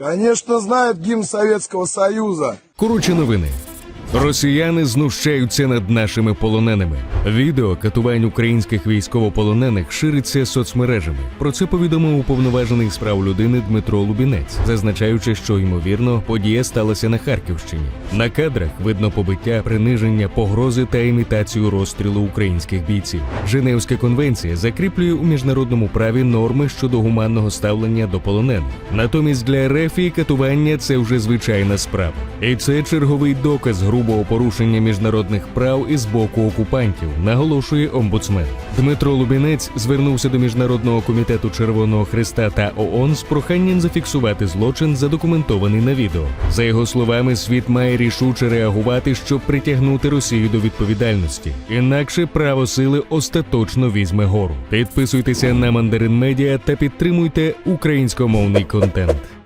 Конечно, знает гимн Советского Союза. Коротше новини. Росіяни знущаються над нашими полоненими. Відео катувань українських військовополонених шириться соцмережами. Про це повідомив уповноважений з прав людини Дмитро Лубінець, зазначаючи, що ймовірно подія сталася на Харківщині. На кадрах видно побиття, приниження, погрози та імітацію розстрілу українських бійців. Женевська конвенція закріплює у міжнародному праві норми щодо гуманного ставлення до полонених. Натомість для РФ катування це вже звичайна справа, і це черговий доказ грубого порушення міжнародних прав із боку окупантів, наголошує омбудсмен. Дмитро Лубінець звернувся до міжнародного комітету Червоного Христа та ООН з проханням зафіксувати злочин, задокументований на відео. За його словами, світ має рішуче реагувати, щоб притягнути Росію до відповідальності. Інакше право сили остаточно візьме гору. Підписуйтеся на Мандарин Медіа та підтримуйте українськомовний контент.